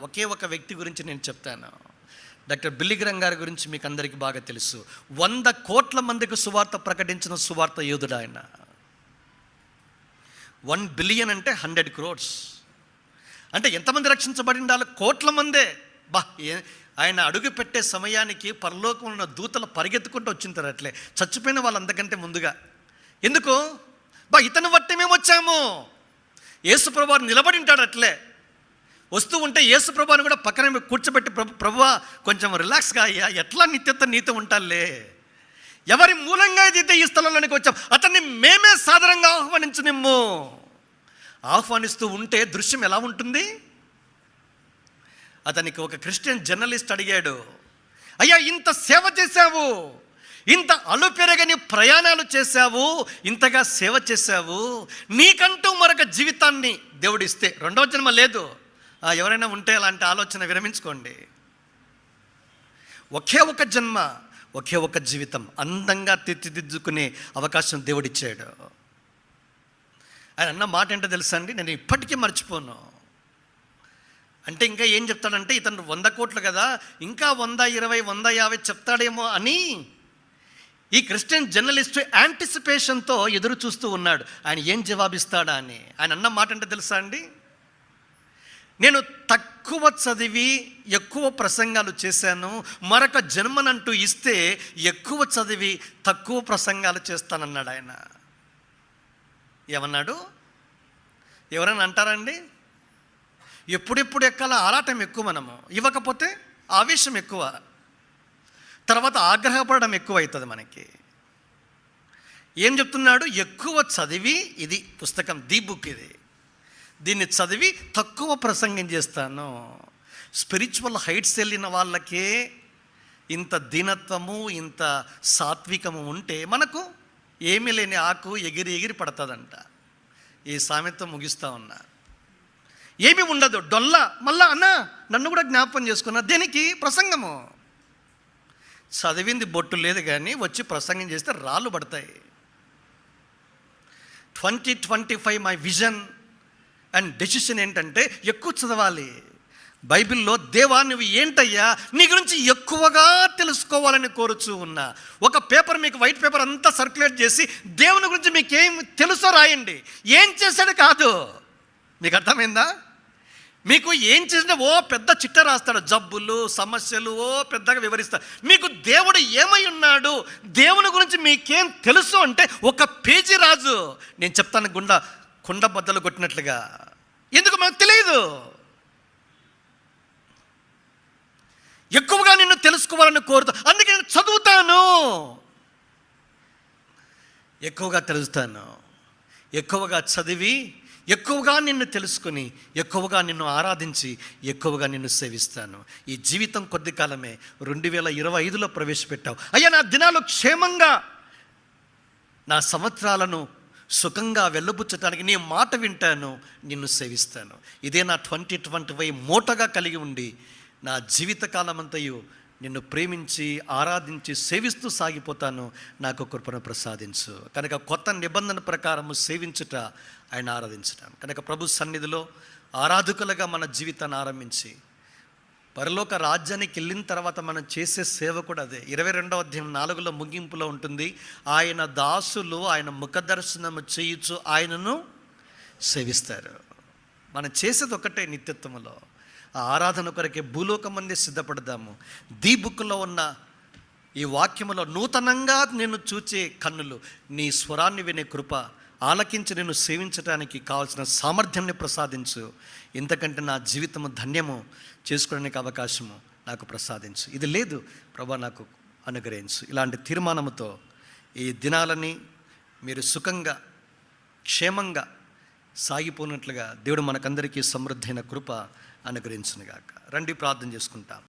ఒకే ఒక వ్యక్తి గురించి నేను చెప్తాను. డాక్టర్ బిల్లిగ్రం గారి గురించి మీకు అందరికీ బాగా తెలుసు. వంద కోట్ల మందికి సువార్త ప్రకటించిన సువార్త యోధుడు ఆయన. వన్ బిలియన్ అంటే హండ్రెడ్ క్రోడ్స్. అంటే ఎంతమంది రక్షించబడి ఉండాలి కోట్ల మందే. బా ఏ- ఆయన అడుగు పెట్టే సమయానికి పరలోకం ఉన్న దూతలు పరిగెత్తుకుంటూ వచ్చింటారు అట్లే. చచ్చిపోయిన వాళ్ళంతకంటే ముందుగా. ఎందుకు? బా ఇతను బట్టి మేము వచ్చాము. యేసుప్రభు నిలబడి ఉంటాడు అట్లే. వస్తూ ఉంటే యేసుప్రభుని కూడా పక్కన కూర్చోబెట్టి ప్రభు ప్రభువ కొంచెం రిలాక్స్గా అయ్యా ఎట్లా నిత్యత నీతో ఉంటాలే ఎవరి మూలంగా అయితే ఈ స్థలంలోనికి వచ్చాం? అతన్ని మేమే సాధారణంగా ఆహ్వానించు నిమ్ము. ఆహ్వానిస్తూ ఉంటే దృశ్యం ఎలా ఉంటుంది? అతనికి ఒక క్రిస్టియన్ జర్నలిస్ట్ అడిగాడు అయ్యా ఇంత సేవ చేశావు ఇంత అలుపెరగని ప్రయాణాలు చేశావు ఇంతగా సేవ చేశావు నీకంటూ మరొక జీవితాన్ని దేవుడిస్తే. రెండవ జన్మ లేదు. ఎవరైనా ఉంటే అలాంటి ఆలోచన విరమించుకోండి. ఒకే ఒక జన్మ ఒకే ఒక జీవితం అందంగా తీర్చిదిద్దుకునే అవకాశం దేవుడిచ్చాడు. ఆయన అన్న మాట ఏంటో తెలుసా అండి? నేను ఇప్పటికీ మర్చిపోను. అంటే ఇంకా ఏం చెప్తాడంటే ఇతను వంద కోట్లు కదా ఇంకా వంద ఇరవై వంద యాభై చెప్తాడేమో అని ఈ క్రిస్టియన్ జర్నలిస్ట్ యాంటిసిపేషన్తో ఎదురు చూస్తూ ఉన్నాడు. ఆయన ఏం జవాబిస్తాడా అని. ఆయన అన్న మాట అంటే తెలుసా అండి? నేను తక్కువ చదివి ఎక్కువ ప్రసంగాలు చేశాను. మరొక జన్మనంటూ ఇస్తే ఎక్కువ చదివి తక్కువ ప్రసంగాలు చేస్తానన్నాడు ఆయన. ఏమన్నాడు? ఎవరైనా అంటారండి ఎప్పుడెప్పుడు ఎక్కాల ఆరాటం ఎక్కువ మనము. ఇవ్వకపోతే ఆవేశం ఎక్కువ. తర్వాత ఆగ్రహపడడం ఎక్కువ అవుతుంది మనకి. ఏం చెప్తున్నాడు? ఎక్కువ చదివి ఇది పుస్తకం ది బుక్ ఇది. దీన్ని చదివి తక్కువ ప్రసంగం చేస్తాను. స్పిరిచువల్ హైట్స్ వెళ్ళిన వాళ్ళకే ఇంత దీనత్వము ఇంత సాత్వికము ఉంటే మనకు ఏమీ లేని ఆకు ఎగిరి ఎగిరి పడుతుందంట. ఈ సామెత ముగిస్తా ఉన్నా. ఏమీ ఉండదు. డొల్ల మళ్ళా అన్న నన్ను కూడా జ్ఞాపకం చేసుకున్నా దేనికి? ప్రసంగము. చదివింది బొట్టు లేదు కానీ వచ్చి ప్రసంగం చేస్తే రాళ్ళు పడతాయి. Twenty twenty five my vision and decision ఏంటంటే ఎక్కువ చదవాలి. బైబిల్లో దేవా నువ్వు ఏంటయ్యా? నీ గురించి ఎక్కువగా తెలుసుకోవాలని కోరుచూ ఉన్నా. ఒక పేపర్ మీకు వైట్ పేపర్ అంతా సర్క్యులేట్ చేసి దేవుని గురించి మీకు ఏం తెలుసో రాయండి. ఏం చేశాడు కాదు. మీకు అర్థమైందా? మీకు ఏం చేసినా ఓ పెద్ద చిట్ట రాస్తాడు. జబ్బులు సమస్యలు ఓ పెద్దగా వివరిస్తాడు. మీకు దేవుడు ఏమై ఉన్నాడు? దేవుని గురించి మీకేం తెలుసు అంటే ఒక పేజీ రాజు. నేను చెప్తాను గుండా కుండ బద్దలు కొట్టినట్లుగా. ఎందుకు మనకు తెలియదు ఎక్కువగా నిన్ను తెలుసుకోవాలని కోరుతా అందుకే నేను చదువుతాను. ఎక్కువగా తెలుస్తాను. ఎక్కువగా చదివి ఎక్కువగా నిన్ను తెలుసుకుని ఎక్కువగా నిన్ను ఆరాధించి ఎక్కువగా నిన్ను సేవిస్తాను. ఈ జీవితం కొద్ది కాలమే. రెండు వేల ఇరవై ఐదులో ప్రవేశపెట్టావు. అయ్యా నా దినాలు క్షేమంగా నా సంవత్సరాలను సుఖంగా వెళ్ళబుచ్చటానికి నీ మాట వింటాను నిన్ను సేవిస్తాను. ఇదే నా ట్వంటీ ట్వంటీ ఫైవ్ మూటగా కలిగి ఉండి నా జీవితకాలం అంతయు నిన్ను ప్రేమించి ఆరాధించి సేవిస్తూ సాగిపోతాను. నాకు కృపను ప్రసాదించు. కనుక కొత్త నిబంధన ప్రకారము సేవించుట ఆయన ఆరాధించటం. కనుక ప్రభు సన్నిధిలో ఆరాధకులుగా మన జీవితాన్ని ఆరంభించి పరలోక రాజ్యానికి వెళ్ళిన తర్వాత మనం చేసే సేవ కూడా అదే. ఇరవై రెండవ అధ్యాయం నాలుగులో ముగింపులో ఉంటుంది ఆయన దాసులు ఆయన ముఖదర్శనము చేయొచ్చు ఆయనను సేవిస్తారు. మనం చేసేది ఒకటే నిత్యత్వములో. ఆ ఆరాధన కొరకే భూలోకమంది సిద్ధపడదాము. దీ బుక్లో ఉన్న ఈ వాక్యములో నూతనంగా నేను చూచే కన్నులు నీ స్వరాన్ని వినే కృప ఆలకించి నేను సేవించడానికి కావాల్సిన సామర్థ్యాన్ని ప్రసాదించు. ఇంతకంటే నా జీవితము ధన్యము. చేసుకోవడానికి అవకాశము నాకు ప్రసాదించు. ఇది లేదు ప్రభా నాకు అనుగ్రహించు. ఇలాంటి తీర్మానముతో ఈ దినాలని మీరు సుఖంగా క్షేమంగా సాగిపోయినట్లుగా దేవుడు మనకందరికీ సమృద్ధైన కృప అనుగ్రహించునుగాక. రండి ప్రార్థన చేసుకుంటాం.